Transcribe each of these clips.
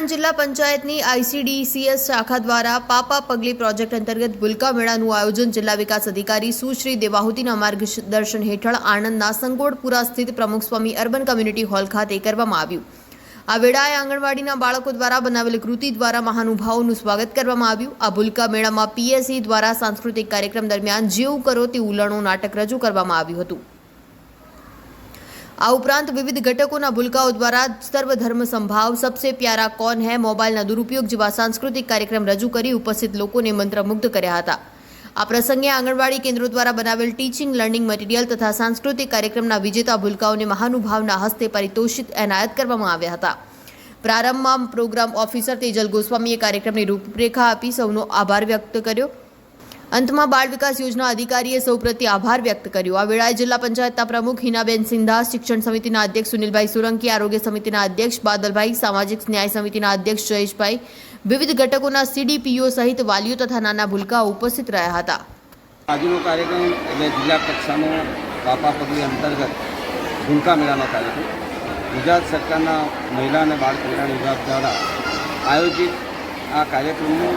આણંદ જિલ્લા પંચાયતની આઈસીડીસીએસ શાખા દ્વારા પાપા પગલી પ્રોજેક્ટ અંતર્ગત ભૂલકા મેળાનું આયોજન જિલ્લા વિકાસ અધિકારી સુશ્રી દેવાહુતીના માર્ગદર્શન હેઠળ આણંદના સંગોડપુરા સ્થિત પ્રમુખ સ્વામી અર્બન કમ્યુનિટી હોલ ખાતે કરવામાં આવ્યું. આ વેળાએ આંગણવાડીના બાળકો દ્વારા બનાવેલી કૃતિ દ્વારા મહાનુભાવોનું સ્વાગત કરવામાં આવ્યું. આ ભૂલકા મેળામાં પીએસસી દ્વારા સાંસ્કૃતિક કાર્યક્રમ દરમિયાન જેવું કરો તે ઉલણો નાટક રજૂ કરવામાં આવ્યું હતું. આ ઉપરાંત વિવિધ ઘટકોના ભૂલકાઓ દ્વારા સર્વધર્મ સંભાવ સબસે પ્યારા કોન હે મોબાઈલના દુરુપયોગ જેવા સાંસ્કૃતિક કાર્યક્રમ રજૂ કરી ઉપસ્થિત લોકોને મંત્રમુગ્ધ કર્યા હતા. આ પ્રસંગે આંગણવાડી કેન્દ્રો દ્વારા બનાવેલ ટીચિંગ લર્નિંગ મટીરીયલ તથા સાંસ્કૃતિક કાર્યક્રમના વિજેતા ભૂલકાઓને મહાનુભાવના હસ્તે પારિતોષિત એનાયત કરવામાં આવ્યા હતા. પ્રારંભમાં પ્રોગ્રામ ઓફિસર તેજલ ગોસ્વામીએ કાર્યક્રમની રૂપરેખા આપી સૌનો આભાર વ્યક્ત કર્યો. અંતમાં બાળ વિકાસ યોજના અધિકારીએ સૌ પ્રત્યે આભાર વ્યક્ત કર્યો. આ વેળાએ જિલ્લા પંચાયતના પ્રમુખ હિનાબેન સિંધા શિક્ષણ સમિતિના અધ્યક્ષ સુનિલભાઈ સોલંકી, આરોગ્ય સમિતિના અધ્યક્ષ બાદલભાઈ, સામાજિક ન્યાય સમિતિના અધ્યક્ષ જયેશભાઈ, વિવિધ ઘટકોના સીડીપીઓ સહિત વાલીઓ તથા નાના ભૂલકાઓ ઉપસ્થિત રહ્યા હતા. આજનો કાર્યક્રમ એટલે જિલ્લા કક્ષાનો બાપા પગલી અંતર્ગત ભૂલકા મેળાનો કાર્યક્રમ. ગુજરાત સરકારના મહિલા અને બાળ કલ્યાણ વિભાગ દ્વારા આયોજિત આ કાર્યક્રમનું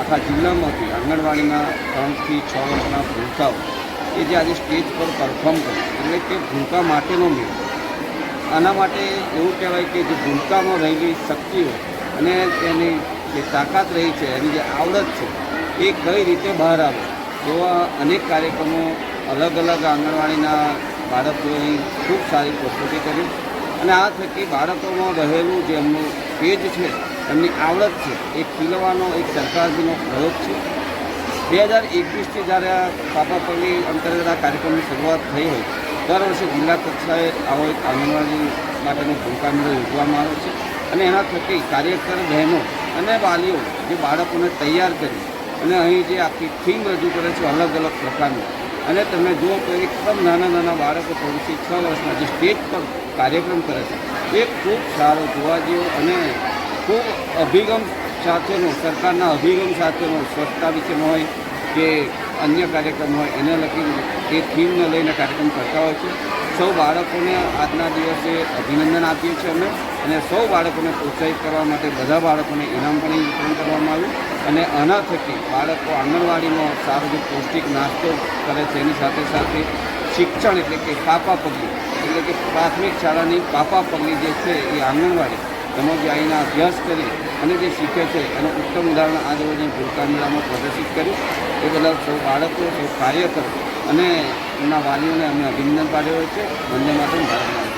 આખા જિલ્લામાંથી આંગણવાડીના ત્રણથી છ વર્ષના ભૂલકાઓ કે જે આજે સ્ટેજ પર પરફોર્મ કરે, એટલે કે ભૂલકા માટેનો મેળ આના માટે એવું કહેવાય કે જે ભૂલકામાં રહેલી શક્તિઓ અને તેની જે તાકાત રહી છે, એની જે આવડત છે, એ કઈ રીતે બહાર આવે? એવા અનેક કાર્યક્રમો અલગ અલગ આંગણવાડીના બાળકોએ ખૂબ સારી પ્રસ્તુતિ કરી. અને આ થકી બાળકોમાં રહેલું જે એમનું પેજ છે એમની આવડત છે. એ ખીલવાનો એક સરકારજીનો પ્રયોગ છે. બે હજાર એકવીસથી જ્યારે આ પાપાપલ્લી અંતર્ગત આ કાર્યક્રમની શરૂઆત થઈ હોય, દર વર્ષે જિલ્લા કક્ષાએ આવો એક આંગણવાડી માટેનો ભૂમિકા મેળો યોજવામાં આવે છે. અને એના થકી કાર્યકર બહેનો અને વાલીઓ, જે બાળકોને તૈયાર કરી અને અહીં જે આખી થીમ રજૂ કરે છે, અલગ અલગ પ્રકારની. અને તમે જુઓ તો એકદમ નાના નાના બાળકો ત્રણથી છ વર્ષના જે સ્ટેજ પર કાર્યક્રમ કરે છે, એ ખૂબ સારો જોવા જેવો અને ખૂબ અભિગમ સાથેનો, સરકારના અભિગમ સાથેનો સ્વચ્છતા વિશેનો હોય કે અન્ય કાર્યક્રમ હોય, એને લગી એ થીમને લઈને કાર્યક્રમ કરતા હોય છે. સૌ બાળકોને આજના દિવસે અભિનંદન આપીએ છીએ અમે અને સૌ બાળકોને પ્રોત્સાહિત કરવા માટે બધા બાળકોને ઇનામ પણ વિતરણ કરવામાં આવ્યું અને આના થકી બાળકો આંગણવાડીમાં સારો જે પૌષ્ટિક નાસ્તો કરે છે. એની સાથે સાથે શિક્ષણ એટલે કે પાપા પગલી, એટલે કે પ્રાથમિક શાળાની પાપા પગલી જે છે એ આંગણવાડી અહીંના અભ્યાસ કરી અને જે શીખે છે, એનું ઉત્તમ ઉદાહરણ આજ રોજ ભૂલકા મેળામાં પ્રદર્શિત કર્યું. એ બદલ સૌ બાળકો, સૌ કાર્યકરો અને એમના વાલીઓને અમે અભિનંદન પાડ્યો છે. વંદે માતરમ, ભારત